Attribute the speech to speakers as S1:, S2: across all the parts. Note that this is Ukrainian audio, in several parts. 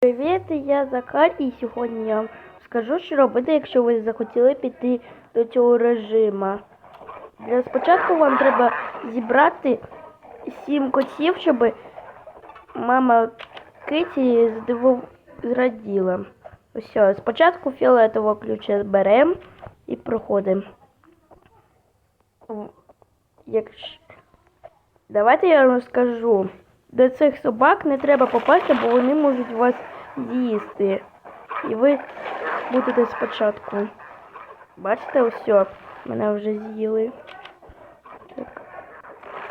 S1: Привіт, я Закар, і сьогодні я вам скажу, що робити, якщо ви захотіли піти до цього режиму. Для спочатку вам треба зібрати сім котів, щоб мама Киті здиву... зраділа. Ось, спочатку фіолетового ключа беремо і проходимо. Якщо... Давайте я вам скажу. До цих собак не треба попасти, бо вони можуть вас з'їсти. І ви будете спочатку. Бачите, ось, мене вже з'їли. Так.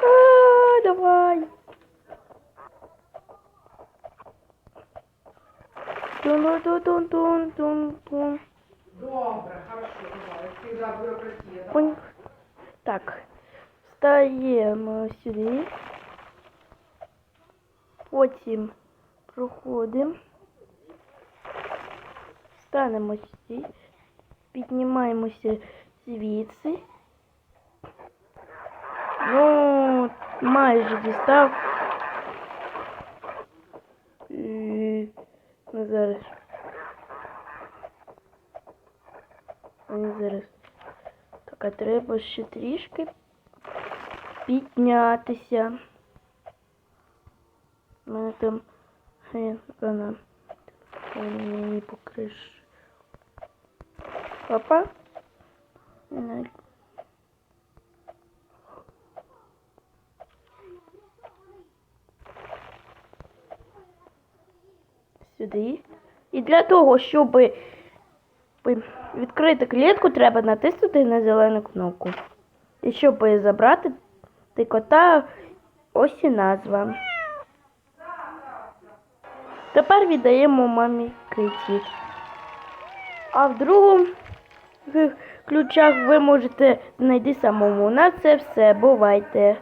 S1: А, давай. Тун-тун-тун-тун-тун.
S2: Добре, хорошо, давай. Всегда бюрократия, да?
S1: Так, встаємо сюди. Потім проходимо. Станемо сюди. Піднімаємося звідси. Ну, майже дістав. І... Ну, зараз. Ну, зараз. Так, а треба ще трішки піднятися. У мене там вона мені покриш. Папа? Сюди. І для того, щоб відкрити клітку, треба натиснути на зелену кнопку. І щоб забрати ти кота, ось і назва. Тепер віддаємо мамі Киті. А в другому ключах ви можете знайти самому. На це все. Бувайте.